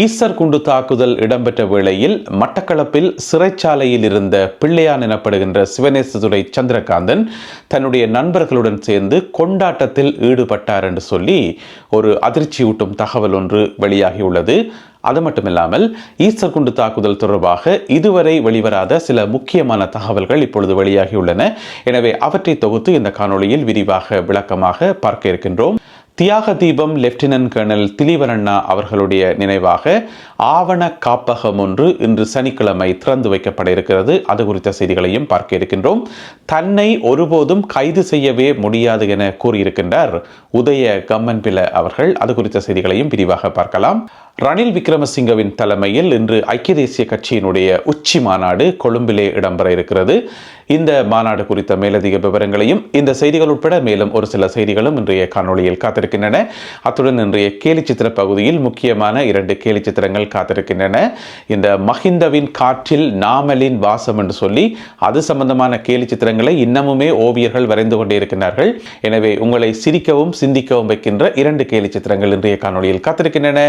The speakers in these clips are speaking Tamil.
ஈஸ்டர் குண்டு தாக்குதல் இடம்பெற்ற வேளையில் மட்டக்களப்பில் சிறைச்சாலையில் இருந்த பிள்ளையான் எனப்படுகின்ற சிவனேசதுரை சந்திரகாந்தன் தன்னுடைய நண்பர்களுடன் சேர்ந்து கொண்டாட்டத்தில் ஈடுபட்டார் என்று சொல்லி ஒரு அதிர்ச்சியூட்டும் தகவல் ஒன்று வெளியாகியுள்ளது. அது மட்டுமில்லாமல் ஈஸ்டர் குண்டு தாக்குதல் தொடர்பாக இதுவரை வெளிவராத சில முக்கியமான தகவல்கள் இப்பொழுது வெளியாகியுள்ளன. எனவே அவற்றை தொகுத்து இந்த காணொளியில் விரிவாக விளக்கமாக பார்க்க இருக்கின்றோம். தியாக தீபம் லெப்டினன்ட் கர்னல் திலீவரண்ணா அவர்களுடைய நினைவாக ஆவண காப்பகம் ஒன்று இன்று சனிக்கிழமை திறந்து வைக்கப்பட இருக்கிறது அது குறித்த செய்திகளையும் பார்க்க இருக்கின்றோம். தன்னை ஒருபோதும் கைது செய்யவே முடியாது என கூறியிருக்கின்றார் உதய கம்மன்பில அவர்கள். அது குறித்த செய்திகளையும் விரிவாக பார்க்கலாம். ரணில் விக்ரமசிங்கவின் தலைமையில் இன்று ஐக்கிய தேசிய கட்சியினுடைய உச்சி மாநாடு கொழும்பிலே இடம்பெற இருக்கிறது. இந்த மாநாடு குறித்த மேலதிக விவரங்களையும் இந்த செய்திகள் உட்பட மேலும் ஒரு சில செய்திகளும் இன்றைய காணொலியில் காத்திருக்கின்றன. அத்துடன் இன்றைய கேலிச்சித்திர பகுதியில் முக்கியமான இரண்டு கேலிச்சித்திரங்கள் காத்திருக்கின்றன. இந்த மஹிந்தவின் காற்றில் நாமலின் வாசம் என்று சொல்லி அது சம்பந்தமான கேலிச்சித்திரங்களை இன்னமுமே ஓவியர்கள் வரைந்து கொண்டே இருக்கின்றார்கள். எனவே உங்களை சிரிக்கவும் சிந்திக்கவும் வைக்கின்ற இரண்டு கேலிச்சித்திரங்கள் இன்றைய காணொளியில் காத்திருக்கின்றன.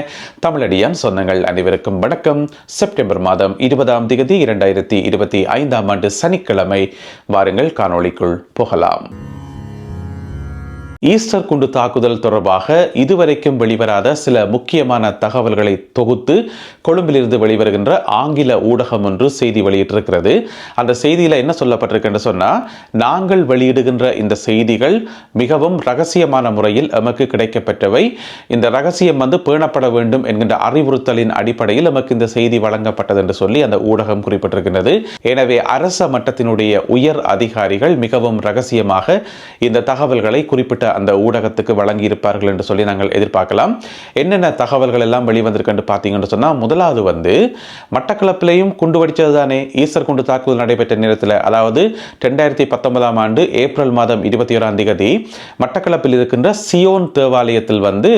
தமிழடியான் சொந்தங்கள் அனைவருக்கும் வணக்கம். செப்டம்பர் மாதம் இருபதாம் தேதி இரண்டாயிரத்தி இருபத்தி ஐந்தாம் ஆண்டு சனிக்கிழமை வாருங்கள் காணொளிக்குள் போகலாம். ஈஸ்டர் குண்டு தாக்குதல் தொடர்பாக இதுவரைக்கும் வெளிவராத சில முக்கியமான தகவல்களை தொகுத்து கொழும்பிலிருந்து வெளிவருகின்ற ஆங்கில ஊடகம் ஒன்று செய்தி வெளியிட்டிருக்கிறது. அந்த செய்தியில் என்ன சொல்லப்பட்டிருக்குன்னு சொன்னால் நாங்கள் வெளியிடுகின்ற இந்த செய்திகள் மிகவும் ரகசியமான முறையில் எமக்கு கிடைக்கப்பட்டவை இந்த ரகசியம் வந்து பேணப்பட வேண்டும் என்கின்ற அறிவுறுத்தலின் அடிப்படையில் எமக்கு இந்த செய்தி வழங்கப்பட்டது என்று சொல்லி அந்த ஊடகம் குறிப்பிட்டிருக்கின்றது. எனவே அரச மட்டத்தினுடைய உயர் அதிகாரிகள் மிகவும் ரகசியமாக இந்த தகவல்களை குறிப்பிட்ட அந்த ஊடகத்துக்கு வழங்கி இருப்பார்கள் என்று சொல்லி நாங்கள் எதிர்பார்க்கலாம். என்னென்ன தகவல்கள் எல்லாம் வெளிவந்திருக்குன்னு பார்த்தீங்கன்னு சொன்னால் முதலாவது வந்து மட்டக்களப்பிலையும் குண்டு வடித்தது தானே ஈஸ்டர் குண்டு தாக்குதல் நடைபெற்ற நேரத்தில் அதாவது ரெண்டாயிரத்தி பத்தொன்பதாம் ஆண்டு ஏப்ரல் மாதம் இருபத்தி ஓராம் தேதி மட்டக்களப்பில் இருக்கின்ற சியோன் தேவாலயத்தில் வந்து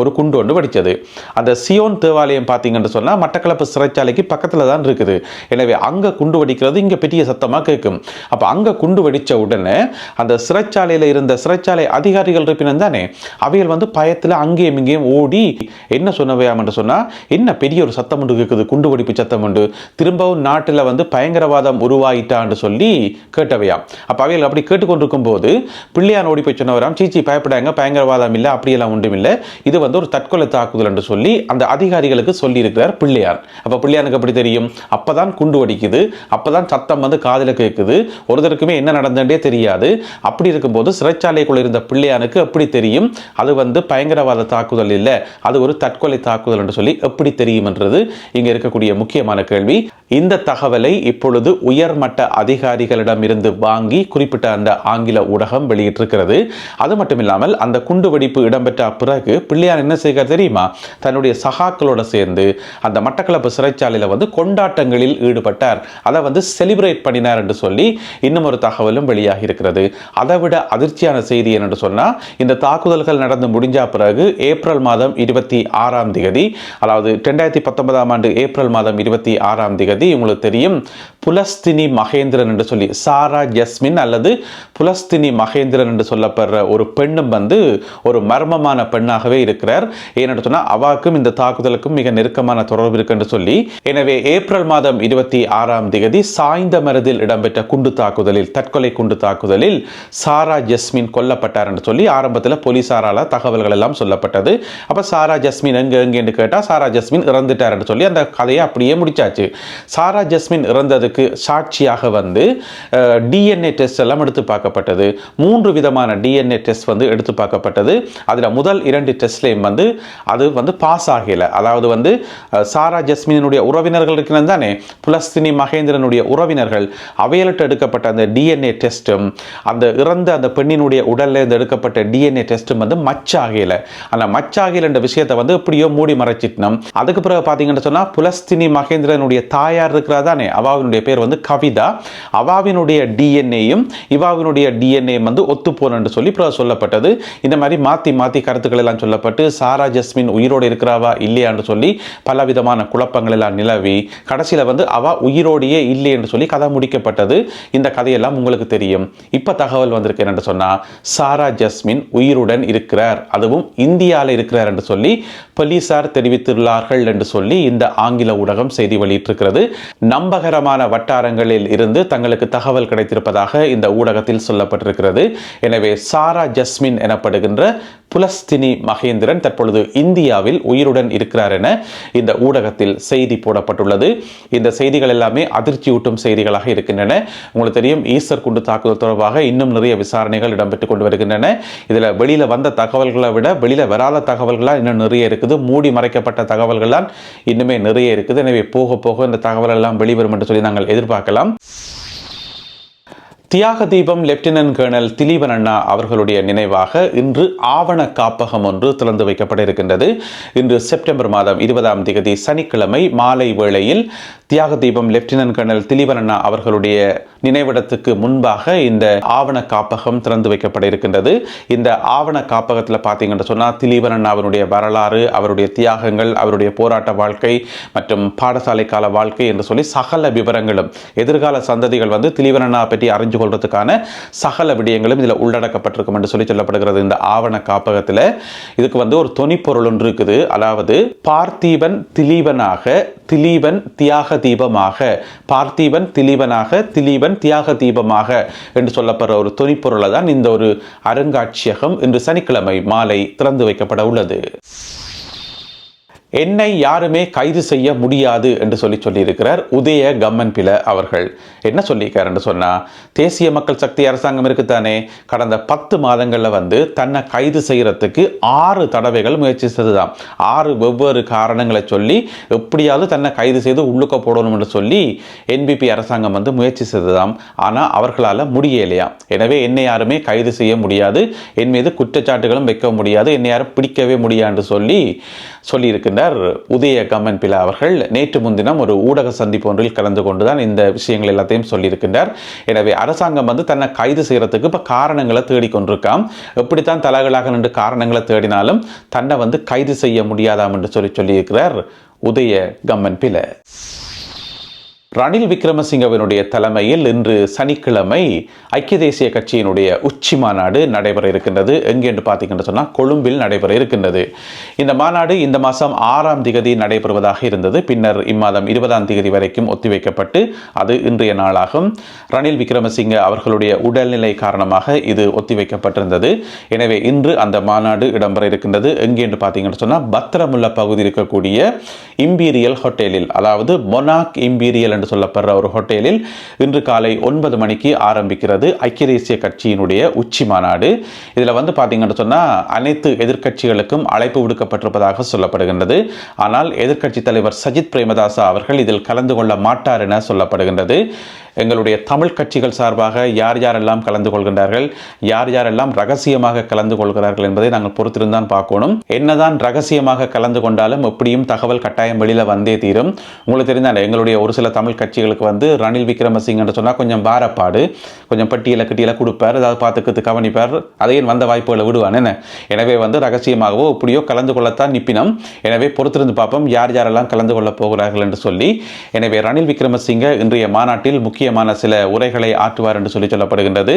ஒரு குண்டு ஒன்று வடித்தது. அந்த சியோன் தேவாலயம் பார்த்தீங்கன்னு சொன்னால் மட்டக்களப்பு சிறைச்சாலைக்கு பக்கத்தில் தான் இருக்குது. எனவே அங்கே குண்டு வெடிக்கிறது இங்கே பெரிய சத்தமாக கேட்கும். அப்போ அங்கே குண்டு வெடித்த உடனே அந்த சிறைச்சாலையில் இருந்த சிறைச்சாலை அதிகாரிகள் இருப்பினும் தானே அவைகள் வந்து பயத்தில் அங்கேயும் இங்கேயும் ஓடி என்ன சொன்னவையாம் என்று சொன்னால் என்ன பெரிய ஒரு சத்தம் ஒன்று இருக்குது குண்டு வெடிப்பு சத்தம் உண்டு திரும்பவும் நாட்டில் வந்து பயங்கரவாதம் உருவாயிட்டான்னு சொல்லி கேட்டவையாம். அப்போ அவைகள் அப்படி கேட்டுக்கொண்டிருக்கும் போது பிள்ளையான் ஓடி போய் சொன்னவராம் சீச்சி பயப்படாங்க பயங்கரவாதம் இல்லை அப்படியெல்லாம் ஒன்றும் இல்லை. இது வந்து ஒரு தற்கொலை தாக்குதல் என்று சொல்லி அந்த அதிகாரிகளுக்கு சொல்லி இருக்கிறார் பிள்ளையார். அப்போ பிள்ளையானுக்கு எப்படி தெரியும்? அப்பதான் குண்டு வெடிக்குது அப்பதான் சத்தம் வந்து காதில் கேட்குது. ஒருத்தருக்குமே என்ன நடந்தே தெரியாது. அப்படி இருக்கும்போது சிறைச்சாலைக்குள் இருந்த பிள்ளை பிள்ளையானுக்கு எப்படி தெரியும்? அது வந்து பயங்கரவாத தாக்குதல் இல்லை. அது ஒரு தற்கொலை தாக்குதல் என்று சொல்லி எப்படி தெரியும் என்றது இங்க இருக்கக்கூடிய முக்கியமான கேள்வி. இந்த தகவலை இப்பொழுது உயர்மட்ட அதிகாரிகளிடம் இருந்து வாங்கி குறிப்பிட்ட அந்த ஆங்கில ஊடகம் வெளியிட்டிருக்கிறது. அது மட்டும் இல்லாமல் அந்த குண்டு வெடிப்பு இடம்பெற்ற பிறகு பிள்ளையார் என்ன செய்கிறார் தெரியுமா? தன்னுடைய சகாக்களோட சேர்ந்து அந்த மட்டக்களப்பு சிறைச்சாலையில் வந்து கொண்டாட்டங்களில் ஈடுபட்டார். அதை வந்து செலிப்ரேட் பண்ணினார் என்று சொல்லி இன்னும் ஒரு தகவலும் வெளியாகி இருக்கிறது. அதை விட அதிர்ச்சியான செய்தி என்னென்று சொன்னால் இந்த தாக்குதல்கள் நடந்து முடிஞ்ச பிறகு ஏப்ரல் மாதம் இருபத்தி ஆறாம் தேதி அதாவது ரெண்டாயிரத்தி பத்தொன்பதாம் ஆண்டு ஏப்ரல் மாதம் இருபத்தி ஆறாம் தேதி உங்களுக்கு தெரியும் புலஸ்தினி மகேந்திரன் என்று சொல்லி சாரா ஜஸ்மின் அல்லது புலஸ்தினி மகேந்திரன் என்று சொல்லப்படுற ஒரு பெண்ணும் வந்து ஒரு மர்மமான பெண்ணாகவே இருக்கிறார். ஏன்னு சொன்னால் அவாக்கும் இந்த தாக்குதலுக்கும் மிக நெருக்கமான தொடர்பு இருக்கு என்று சொல்லி எனவே ஏப்ரல் மாதம் இருபத்தி ஆறாம் திகதி சாய்ந்த மருதில் இடம்பெற்ற குண்டு தாக்குதலில் தற்கொலை குண்டு தாக்குதலில் சாரா ஜஸ்மின் கொல்லப்பட்டார் என்று சொல்லி ஆரம்பத்தில் போலீஸாரால் தகவல்கள் எல்லாம் சொல்லப்பட்டது. அப்போ சாரா ஜஸ்மின் எங்க எங்கேன்னு என்று கேட்டால் சாரா ஜஸ்மின் இறந்துட்டார்னு சொல்லி அந்த கதையை அப்படியே முடிச்சாச்சு. சாரா ஜஸ்மின் இறந்ததுக்கு சாட்சியாக வந்து டிஎன்ஏ டெஸ்ட் எல்லாம் எடுத்து பார்க்கப்பட்டது. மூன்று விதமான டிஎன்ஏ டெஸ்ட் வந்து எடுத்து பார்க்கப்பட்டது. அதில் முதல் இரண்டு டெஸ்ட்லேயும் வந்து அது வந்து பாஸ் ஆகலை. அதாவது வந்து சாரா ஜஸ்மினுடைய உறவினர்கள் இருக்கிறது தானே? புலஸ்தினி மகேந்திரனுடைய உறவினர்கள். அவையலிட்டு எடுக்கப்பட்ட அந்த டிஎன்ஏ டெஸ்ட்டும் அந்த இறந்த அந்த பெண்ணினுடைய உடல்ல இருந்து எடுக்கப்பட்ட டிஎன்ஏ டெஸ்ட்டும் வந்து மச் ஆகல அந்த மச் என்ற விஷயத்தை வந்து எப்படியோ மூடி மறைச்சிட்டோம். அதுக்கு பிறகு பார்த்தீங்கன்னு சொன்னால் புலஸ்தினி மகேந்திரனுடைய தாயார் இருக்கிறா தானே அவாவினுடைய பேர் வந்து கவிதா. அவாவினுடைய டிஎன்ஏயும் இவாவினுடைய டிஎன்ஏ வந்து ஒத்து சொல்லி பிறகு சொல்லப்பட்டது. இந்த மாதிரி மாற்றி மாற்றி கருத்துக்கள் எல்லாம் சொல்லப்பட்டு சாரா ஜஸ்மின் உயிரோடு இருக்கிறாவா இல்லையான்னு சொல்லி பல விதமான குழப்பங்கள் எல்லாம் நிலவி கடைசியில் வந்து அவா உயிரோடையே இல்லை என்று சொல்லி கதை முடிக்கப்பட்டது. இந்த கதையெல்லாம் உங்களுக்கு தெரியும். இப்போ தகவல் வந்திருக்கு என்னென்னு சொன்னால் சாரா ஜஸ்மின் உயிருடன் இருக்கிறார். அதுவும் இந்தியாவில் இருக்கிறார் என்று சொல்லி போலீசார் தெரிவித்துள்ளார்கள் என்று சொல்லி இந்த ஆங்கில ஊடகம் செய்தி வெளியிட்டிருக்கிறது. நம்பகரமான வட்டாரங்களில் இருந்து தங்களுக்கு தகவல் கிடைத்திருப்பதாக இந்த ஊடகத்தில் சொல்லப்பட்டிருக்கிறது. எனவே சாரா ஜஸ்மின் எனப்படுகின்ற புலஸ்தினி மகேந்திரன் தற்பொழுது இந்தியாவில் உயிருடன் இருக்கிறார் என இந்த ஊடகத்தில் செய்தி போடப்பட்டுள்ளது. இந்த செய்திகள் எல்லாமே அதிர்ச்சியூட்டும் செய்திகளாக இருக்கின்றன. உங்களுக்கு தெரியும் ஈஸ்டர் குண்டு தாக்குதல் தொடர்பாக இன்னும் நிறைய விசாரணைகள் இடம்பெற்றுக் கொண்டு வருகின்றன. இதில் வெளியில் வந்த தகவல்களை விட வெளியில் வராத தகவல்கள்லாம் இன்னும் நிறைய இருக்குது. மூடி மறைக்கப்பட்ட தகவல்கள்லாம் இன்னுமே நிறைய இருக்குது. எனவே போக போக இந்த தகவலெல்லாம் வெளிவரும் என்று சொல்லி நாங்கள் எதிர்பார்க்கலாம். தியாக தீபம் லெப்டினன்ட் கர்னல் திலீபன் அண்ணா அவர்களுடைய நினைவாக இன்று ஆவண காப்பகம் ஒன்று திறந்து வைக்கப்பட இருக்கின்றது இன்று செப்டம்பர் மாதம் இருபதாம் தேதி சனிக்கிழமை மாலை வேளையில் தியாக தீபம் லெப்டினன்ட் கர்னல் திலீபன் அண்ணா அவர்களுடைய நினைவிடத்துக்கு முன்பாக இந்த ஆவண காப்பகம் திறந்து வைக்கப்பட இருக்கின்றது இந்த ஆவண காப்பகத்தில் பார்த்தீங்கன்னு சொன்னால் திலீபன் அண்ணாவினுடைய வரலாறு அவருடைய தியாகங்கள் அவருடைய போராட்ட வாழ்க்கை மற்றும் பாடசாலை கால வாழ்க்கை என்று சொல்லி சகல விவரங்களும் எதிர்கால சந்ததிகள் வந்து திலீபன் அண்ணா பற்றி அறிஞ்சு கொள்றதுக்கான சகல விடயங்களும் இதில் உள்ளடக்கப்பட்டிருக்கும் என்று சொல்லி சொல்லப்படுகிறது. இந்த ஆவண காப்பகத்தில் இதுக்கு வந்து ஒரு தொனிப்பொருள் ஒன்று இருக்குது. அதாவது பார்த்தீபன் திலீபனாக திலீபன் தியாக தீபமாக பார்த்தீபன் திலீபனாக திலீபன் தியாக தீபமாக என்று சொல்லப்படுற ஒரு தொனிப்பொருளை தான் இந்த ஒரு அருங்காட்சியகம் இன்று சனிக்கிழமை மாலை திறந்து வைக்கப்பட உள்ளது. என்னை யாருமே கைது செய்ய முடியாது என்று சொல்லி சொல்லியிருக்கிறார் உதய கம்மன் பில அவர்கள். என்ன சொல்லியிருக்கார் என்று சொன்னால் தேசிய மக்கள் சக்தி அரசாங்கம் இருக்குத்தானே கடந்த பத்து மாதங்களில் வந்து தன்னை கைது செய்கிறதுக்கு ஆறு தடவைகள் முயற்சி செய்ததாம். ஆறு வெவ்வேறு காரணங்களை சொல்லி எப்படியாவது தன்னை கைது செய்து உள்ளுக்க போடணும் என்று சொல்லி என்பிபி அரசாங்கம் வந்து முயற்சி செய்ததாம். ஆனால் அவர்களால் முடியலையாம் எனவே என்னை யாருமே கைது செய்ய முடியாது. என் மீது குற்றச்சாட்டுகளும் வைக்க முடியாது. என்னை யாரும் பிடிக்கவே முடியாது சொல்லி சொல்லியிருக்கின்ற சொல்லியிருக்கின்றார் உதய கம்மன் பிலா அவர்கள் நேற்று முன்தினம் ஒரு ஊடக சந்திப்பு ஒன்றில் கலந்து கொண்டுதான் இந்த விஷயங்கள் எல்லாத்தையும் சொல்லியிருக்கின்றார். எனவே அரசாங்கம் வந்து தன்னை கைது செய்கிறதுக்கு இப்போ காரணங்களை தேடிக்கொண்டிருக்காம் எப்படித்தான் தலைகளாக நின்று காரணங்களை தேடினாலும் தன்னை வந்து கைது செய்ய முடியாதாம் என்று சொல்லி சொல்லியிருக்கிறார் உதய கம்மன் பில ரணில் விக்ரமசிங்கவினுடைய தலைமையில் இன்று சனிக்கிழமை ஐக்கிய தேசிய கட்சியினுடைய உச்சி மாநாடு நடைபெற இருக்கின்றது. எங்கேன்னு பார்த்தீங்கன்னு சொன்னால் கொழும்பில் நடைபெற இருக்கின்றது. இந்த மாநாடு இந்த மாதம் ஆறாம் திகதி நடைபெறுவதாக இருந்தது. பின்னர் இம்மாதம் இருபதாம் திகதி வரைக்கும் ஒத்திவைக்கப்பட்டு அது இன்றைய நாளாகும். ரணில் விக்ரமசிங்க அவர்களுடைய உடல்நிலை காரணமாக இது ஒத்திவைக்கப்பட்டிருந்தது. எனவே இன்று அந்த மாநாடு இடம்பெற இருக்கின்றது. எங்கே என்று பார்த்தீங்கன்னு சொன்னால் பத்திரமுல்ல பகுதி இருக்கக்கூடிய இம்பீரியல் ஹோட்டலில் அதாவது மொனாக் இம்பீரியல் என்று சொல்லப்படுற ஒரு ஹோட்டலில் இன்று காலை ஒன்பது மணிக்கு ஆரம்பிக்கிறது ஐக்கிய தேசிய கட்சியினுடைய உச்சி மாநாடு. இதில் வந்து பார்த்தீங்கன்னு சொன்னால் அனைத்து எதிர்க்கட்சிகளுக்கும் அழைப்பு விடுக்கப்பட்டிருப்பதாக சொல்லப்படுகின்றது. ஆனால் எதிர்க்கட்சி தலைவர் சஜித் பிரேமதாசா அவர்கள் இதில் கலந்து கொள்ள மாட்டார் என சொல்லப்படுகின்றது. எங்களுடைய தமிழ் கட்சிகள் சார்பாக யார் யாரெல்லாம் கலந்து கொள்கின்றார்கள் யார் யாரெல்லாம் ரகசியமாக கலந்து கொள்கிறார்கள் என்பதை நாங்கள் பொறுத்திருந்தான் பார்க்கணும். என்னதான் ரகசியமாக கலந்து கொண்டாலும் எப்படியும் தகவல் கட்டாயம் வெளியில் வந்தே தீரும். உங்களுக்கு தெரிந்தால் எங்களுடைய ஒரு சில தமிழ் கட்சிகளுக்கு வந்து ரணில் விக்ரமசிங்கன்னு சொன்னால் கொஞ்சம் பாரப்பாடு கொஞ்சம் பட்டியலை கட்டியலை கொடுப்பார் ஏதாவது பார்த்துக்கிறது கவனிப்பார். அதையும் வந்த வாய்ப்புகளை விடுவான் என்ன? எனவே வந்து ரகசியமாகவோ இப்படியோ கலந்து கொள்ளத்தான் நிப்பினம். எனவே பொறுத்திருந்து பார்ப்போம் யார் யாரெல்லாம் கலந்து கொள்ளப் போகிறார்கள் என்று சொல்லி. எனவே ரணில் விக்ரமசிங்க இன்றைய மாநாட்டில் முக்கியமான சில உரைகளை ஆற்றுவார் என்று சொல்லி சொல்லப்படுகின்றது.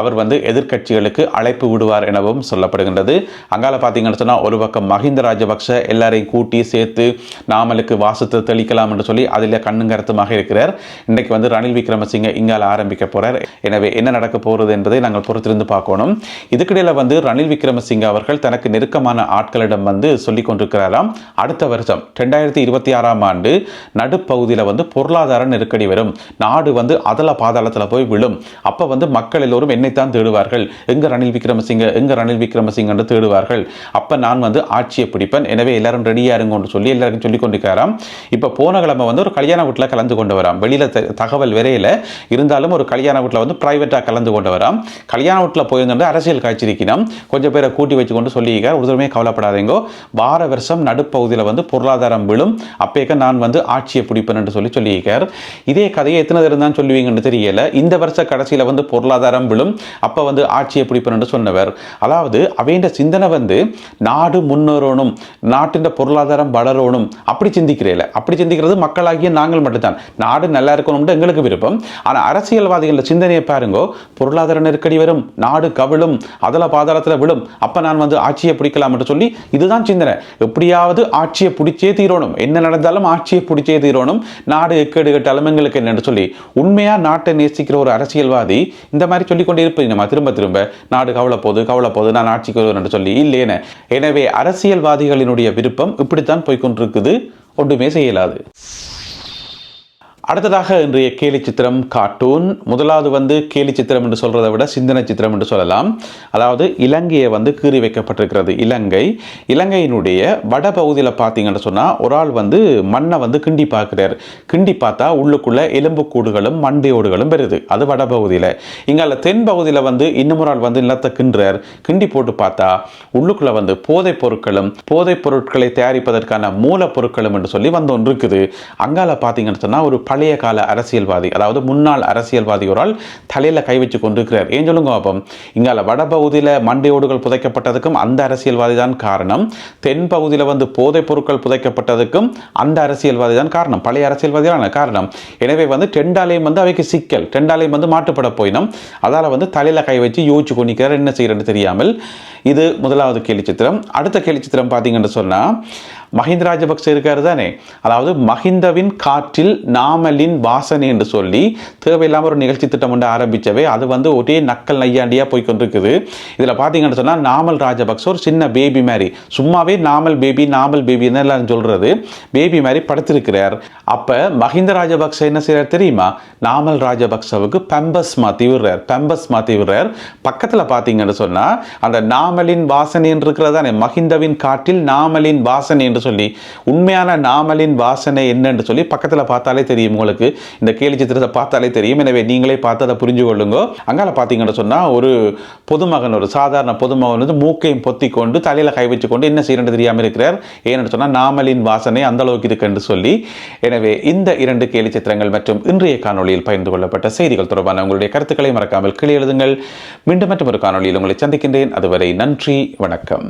அவர் வந்து எதிர்கட்சிகளுக்கு அழைப்பு விடுவார் எனவும் சொல்லப்படுகின்றது. அங்கால பார்த்தீங்கன்னு சொன்னால் ஒரு பக்கம் மஹிந்த ராஜபக்ஷ எல்லாரையும் கூட்டி சேர்த்து நாமலுக்கு வாசத்தை தெளிக்கலாம் என்று சொல்லி அதில் கண்ணும் ஆக இருக்கிறார். இன்றைக்கு வந்து ரணில் விக்ரமசிங்க இங்கால ஆரம்பிக்க போறார். எனவே என்ன நடக்க போகிறது என்பதை நாங்கள் பொறுத்திருந்து பார்க்கணும். இதுக்கிடையில் வந்து ரணில் விக்ரமசிங்க அவர்கள் தனக்கு நெருக்கமான ஆட்களிடம் வந்து சொல்லிக் கொண்டிருக்கிறாராம். அடுத்த வருஷம் ரெண்டாயிரத்தி இருபத்தி ஆறாம் ஆண்டு நடுப்பகுதியில் வந்து பொருளாதார நெருக்கடி வரும். நாடு வந்து அதல பாதாளத்தில் போய் விழும். அப்போ வந்து மக்கள் எல்லோரும் என்னைத்தான் தேடுவார்கள்? எங்க ரணில் விக்ரமசிங்க எங்க ரணில் விக்ரமசிங்க என்று தேடுவார்கள்? அப்போ நான் வந்து ஆட்சியை பிடிப்பேன். எனவே எல்லாரும் ரெடியாருங்க இருங்கன்னு சொல்லி எல்லாருக்கும் சொல்லி கொண்டிருக்காராம் இப்போ போன கிழமை வந்து ஒரு கல்யாண வீட்டில் கலந்து கொண்டு வராம் வெளியில் த- தகவல் வரையில இருந்தாலும் ஒரு கல்யாண வீட்டில் வந்து ப்ரைவேட்டாக கலந்து கொண்டு வராம் கல்யாண வீட்டில் போயிருந்தோம் அரசியல் காய்ச்சிருக்கணும் கொஞ்சம் பேரை கூட்டி வச்சு கொண்டு சொல்லியிருக்கார் ஒருத்தருமே கவலைப்படாதீங்கோ. வார வருஷம் நடுப்பகுதியில் வந்து பொருளாதாரம் விழும். அப்பேக்க நான் வந்து ஆட்சியை பிடிப்பேன் என்று சொல்லி சொல்லியிருக்கார். இதே கதையை எத்தனை இருந்தாலும் தான் சொல்லுவீங்கன்னு தெரியல. இந்த வருஷ கடைசியில் வந்து பொருளாதாரம் விழும். அப்போ வந்து ஆட்சியை பிடிப்பேன் என்று சொன்னவர். அதாவது அவையின் சிந்தனை வந்து நாடு முன்னேறணும் நாட்டின் பொருளாதாரம் வளரணும். அப்படி சிந்திக்கிறேன் அப்படி சிந்திக்கிறது மக்களாகிய நாங்கள் மட்டும்தான். நாடு நல்லா இருக்கணும்னு எங்களுக்கு விருப்பம். ஆனால் அரசியல்வாதிகளில் சிந்தனையை பாருங்கோ. பொருளாதார நெருக்கடி வரும் நாடு கவிழும் அதில் பாதாளத்தில் விழும். அப்போ நான் வந்து ஆட்சியை பிடிக்கலாம் என்று சொல்லி இதுதான் சிந்தனை. எப்படியாவது ஆட்சியை பிடிச்சே தீரணும். என்ன நடந்தாலும் ஆட்சியை பிடிச்சே தீரணும். நாடு எக்கேடு கட்டாலும் எங்களுக்கு என்னென்னு சொல்லி. உண்மையாக நாட்டை நேசிக்கிற ஒரு அரசியல்வாதி இந்த மாதிரி சொல்லிக்கொண்டே இருப்பீங்க நம்ம திரும்ப திரும்ப நாடு கவலை போகுது கவலை நான் ஆட்சிக்கு வருவேன் என்று சொல்லி. இல்லையேன எனவே அரசியல்வாதிகளினுடைய விருப்பம் இப்படித்தான் போய்க்கொண்டிருக்குது ஒன்றுமே செய்யலாது. அடுத்ததாக இன்றைய கேலி சித்திரம் கார்ட்டூன் முதலாவது வந்து கேலி சித்திரம் என்று சொல்றதை விட சிந்தனை சித்திரம் என்று சொல்லலாம். அதாவது இலங்கையை வந்து கீறி வைக்கப்பட்டிருக்கிறது இலங்கை. இலங்கையினுடைய வடபகுதியில் பார்த்தீங்கன்னு சொன்னால் ஒரு ஆள் வந்து மண்ணை வந்து கிண்டி பார்க்குறார். கிண்டி பார்த்தா உள்ளுக்குள்ள எலும்புக்கூடுகளும் மண்டையோடுகளும் வருது அது வடபகுதியில் இங்கால தென் பகுதியில் வந்து இன்னும் ஒரு ஆள் வந்து நிலத்தை கிண்டுறார். கிண்டி போட்டு பார்த்தா உள்ளுக்குள்ள வந்து போதைப் பொருட்களும் போதைப் பொருட்களை தயாரிப்பதற்கான மூலப்பொருட்களும் என்று சொல்லி வந்து ஒன்று இருக்குது. அங்கால பார்த்தீங்கன்னு சொன்னால் ஒரு பழைய கால அரசியல்வாதி அதாவது முன்னாள் அரசியல்வாதி ஒரு ஆள் தலையில் கை வச்சு கொண்டிருக்கிறார். ஏன் சொல்லுங்க பாப்போம் இங்கால வடபகுதியில் மண்டையோடுகள் புதைக்கப்பட்டதுக்கும் அந்த அரசியல்வாதி தான் காரணம். தென் பகுதியில் வந்து போதைப் பொருட்கள் புதைக்கப்பட்டதுக்கும் அந்த அரசியல்வாதி தான் காரணம். பழைய அரசியல்வாதியான காரணம். எனவே வந்து டெண்டாலையும் வந்து அவைக்கு சிக்கல். டெண்டாலையும் வந்து மாட்டுப்பட போயினும் அதால் வந்து தலையில் கை வச்சு யோசிச்சு கொண்டிருக்கிறார். என்ன செய்கிறேன்னு தெரியாமல். இது முதலாவது கேலி சித்திரம் அடுத்த கேலி சித்திரம் பார்த்தீங்கன்னு சொன்னால் மஹிந்த ராஜபக்ச இருக்காரு தானே? அதாவது மஹிந்தவின் காற்றில் நாமலின் வாசனை என்று சொல்லி தேவையில்லாமல் ஒரு நிகழ்ச்சி திட்டம் ஒன்று ஆரம்பித்தவை அது வந்து ஒரே நக்கல் நையாண்டியாக போய் கொண்டிருக்குது. இதில் பார்த்தீங்கன்னு சொன்னால் நாமல் ராஜபக்ச ஒரு சின்ன பேபி மாதிரி. சும்மாவே நாமல் பேபி நாமல் பேபி எல்லாம் சொல்கிறது பேபி மாதிரி படுத்திருக்கிறார். அப்போ மஹிந்த ராஜபக்ச என்ன செய்கிறார் தெரியுமா? நாமல் ராஜபக்சவுக்கு பெம்பஸ் மாற்றி விடுறார் பெம்பஸ் மாற்றி விடுறார் பக்கத்தில் பார்த்தீங்கன்னு சொன்னால் அந்த நாமலின் வாசனை என்று இருக்கிறதானே மஹிந்தவின் காற்றில் நாமலின் வாசனை என்று சொல்லி உண்மையான நாமலின் வாசனை என்னன்னு சொல்லி பக்கத்தில் பார்த்தாலே தெரியும் உங்களுக்கு. இந்த கேலி சித்திரத்தை பார்த்தாலே தெரியும். எனவே நீங்களே பார்த்து அதை புரிஞ்சு கொள்ளுங்க. அங்கால பார்த்தீங்கன்னு சொன்னால் ஒரு பொதுமகன் ஒரு சாதாரண பொதுமகன் வந்து மூக்கையும் பொத்தி கொண்டு தலையில் கை வச்சு கொண்டு என்ன செய்யறது தெரியாமல் இருக்கிறார். ஏன்னு சொன்னால் நாமலின் வாசனை அந்த அளவுக்கு இருக்குன்னு சொல்லி. எனவே இந்த இரண்டு கேலி சித்திரங்கள் மற்றும் இன்றைய காணொளியில் பகிர்ந்து கொள்ளப்பட்ட செய்திகள் தொடர்பான உங்களுடைய கருத்துக்களை மறக்காமல் கீழே எழுதுங்கள். மீண்டும் மற்றும் ஒரு காணொளியில் உங்களை சந்திக்கின்றேன். அதுவரை நன்றி வணக்கம்.